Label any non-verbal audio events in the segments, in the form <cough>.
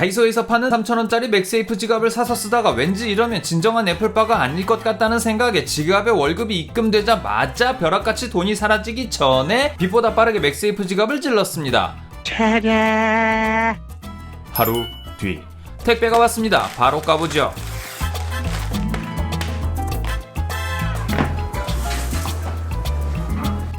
다이소에서 파는 3,000원짜리 맥세이프 지갑을 사서 쓰다가 왠지 이러면 진정한 애플바가 아닐 것 같다는 생각에 지갑에 월급이 입금되자마자 벼락같이 돈이 사라지기 전에 빛보다 빠르게 맥세이프 지갑을 찔렀습니다. 하루 뒤 택배가 왔습니다. 바로 까보죠.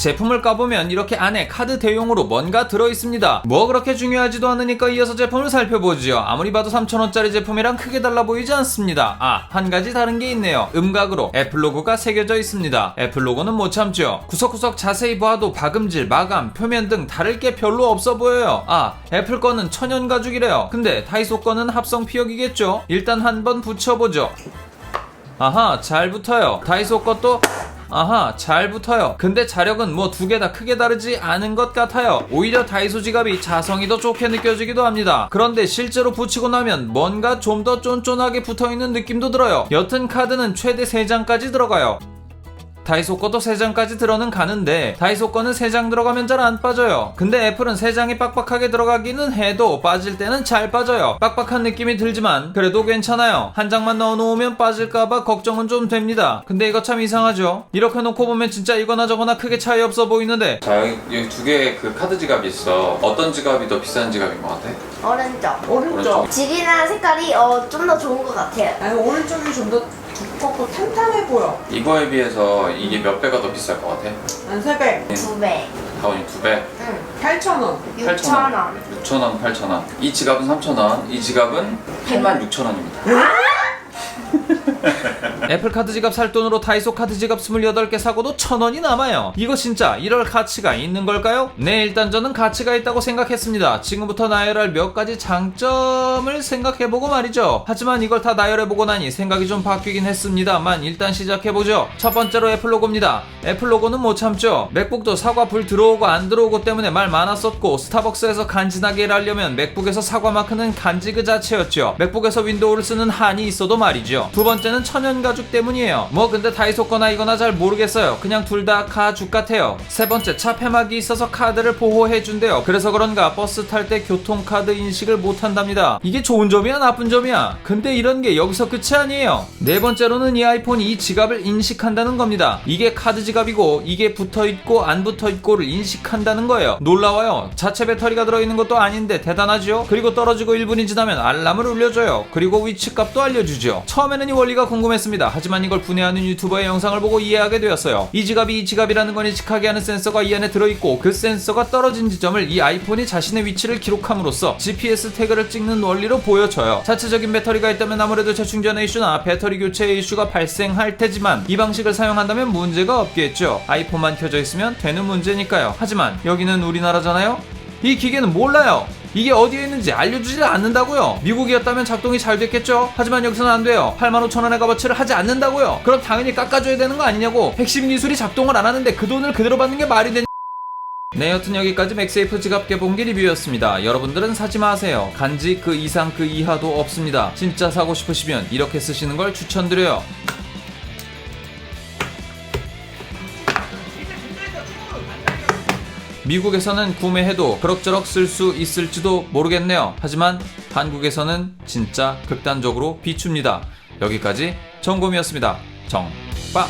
제품을 까보면 이렇게 안에 카드 대용으로 뭔가 들어있습니다. 뭐 그렇게 중요하지도 않으니까 이어서 제품을 살펴보지요. 아무리 봐도 3,000원짜리 제품이랑 크게 달라 보이지 않습니다. 아, 한 가지 다른 게 있네요. 음각으로 애플 로고가 새겨져 있습니다. 애플 로고는 못 참죠. 구석구석 자세히 봐도 박음질, 마감, 표면 등 다를 게 별로 없어 보여요. 아, 애플 거는 천연 가죽이래요. 근데 다이소 거는 합성 피혁이겠죠? 일단 한번 붙여보죠. 아하 잘 붙어요 다이소 것도 아하 잘 붙어요. 근데 자력은 뭐 두 개 다 크게 다르지 않은 것 같아요. 오히려 다이소 지갑이 자성이 더 좋게 느껴지기도 합니다. 그런데 실제로 붙이고 나면 뭔가 좀 더 쫀쫀하게 붙어있는 느낌도 들어요. 여튼 카드는 최대 3장까지 들어가요 다이소 거도 3장까지 들어는 가는데 다이소 거는 3장 들어가면 잘 안 빠져요 근데 애플은 3장이 빡빡하게 들어가기는 해도 빠질 때는 잘 빠져요 빡빡한 느낌이 들지만 그래도 괜찮아요 한 장만 넣어놓으면 빠질까봐 걱정은 좀 됩니다 근데 이거 참 이상하죠 이렇게 놓고 보면 진짜 이거나 저거나 크게 차이 없어 보이는데 자 여기, 여기 두 개의 그 카드 지갑이 있어 어떤 지갑이 더 비싼 지갑인 것 같아? 오른쪽. 오른쪽. 질이나 색깔이 어, 좀 더 좋은 것 같아요. 아니 오른쪽이 좀 더 두껍고 탄탄해 보여. 이거에 비해서 이게 몇 배가 더 비쌀 것 같아? 한 3배. 두 배. 다운이 두 배? 응. 8,000원. 6,000원. 6,000원, 8,000원 이 지갑은 3,000원 이 지갑은 86,000원입니다 <laughs> 애플 카드 지갑 살 돈으로 다이소 카드 지갑 28개 사고도 천 원이 남아요. 이거 진짜 이럴 가치가 있는 걸까요? 네, 일단 저는 가치가 있다고 생각했습니다. 지금부터 나열할 몇 가지 장점을 생각해보고 말이죠. 하지만 이걸 다 나열해보고 나니 생각이 좀 바뀌긴 했습니다만 일단 시작해보죠. 첫 번째로 애플 로고입니다. 애플 로고는 못 참죠. 맥북도 사과 불 들어오고 안 들어오고 때문에 말 많았었고 스타벅스에서 간지나게 일하려면 맥북에서 사과 마크는 간지 그 자체였죠. 맥북에서 윈도우를 쓰는 한이 있어도 말이죠. 두 번째는 천연 가죽 때문이에요. 뭐 근데 다이소 거나 이거나 잘 모르겠어요. 그냥 둘 다 가죽 같아요. 세 번째 차 폐막이 있어서 카드를 보호해 준대요. 그래서 그런가 버스 탈 때 교통카드 인식을 못 한답니다. 이게 좋은 점이야 나쁜 점이야? 근데 이런 게 여기서 끝이 아니에요. 네 번째로는 이 아이폰이 이 지갑을 인식한다는 겁니다. 이게 카드 지갑이고 이게 붙어 있고 안 붙어 있고를 인식한다는 거예요. 놀라워요. 자체 배터리가 들어 있는 것도 아닌데 대단하죠? 그리고 떨어지고 1분이 지나면 알람을 울려줘요. 그리고 위치값도 알려주죠. 처음에는 이 원리가 궁금했 습니다. 하지만 이걸 분해하는 유튜버의 영상을 보고 이해하게 되었어요. 이 지갑이 이 지갑이라는 건 인식하게 하는 센서가 이 안에 들어있고 그 센서가 떨어진 지점을 이 아이폰이 자신의 위치를 기록함으로써 GPS 태그를 찍는 원리로 보여져요. 자체적인 배터리가 있다면 아무래도 재충전의 이슈나 배터리 교체의 이슈가 발생할 테지만 이 방식을 사용한다면 문제가 없겠죠. 아이폰만 켜져 있으면 되는 문제니까요. 하지만 여기는 우리나라잖아요. 이 기계는 몰라요. 이게 어디에 있는지 알려주질 않는다고요. 미국이었다면 작동이 잘 됐겠죠. 하지만 여기서는 안 돼요. 85,000원의 값어치를 하지 않는다고요. 그럼 당연히 깎아줘야 되는 거 아니냐고. 핵심 기술이 작동을 안 하는데 그 돈을 그대로 받는 게 말이 되냐? 네, 여튼 여기까지 맥세이프 지갑 개봉기 리뷰였습니다. 여러분들은 사지 마세요. 간지 그 이상 그 이하도 없습니다. 진짜 사고 싶으시면 이렇게 쓰시는 걸 추천드려요. 미국에서는 구매해도 그럭저럭 쓸 수 있을지도 모르겠네요. 하지만 한국에서는 진짜 극단적으로 비춥니다. 여기까지 정곰이었습니다. 정빠!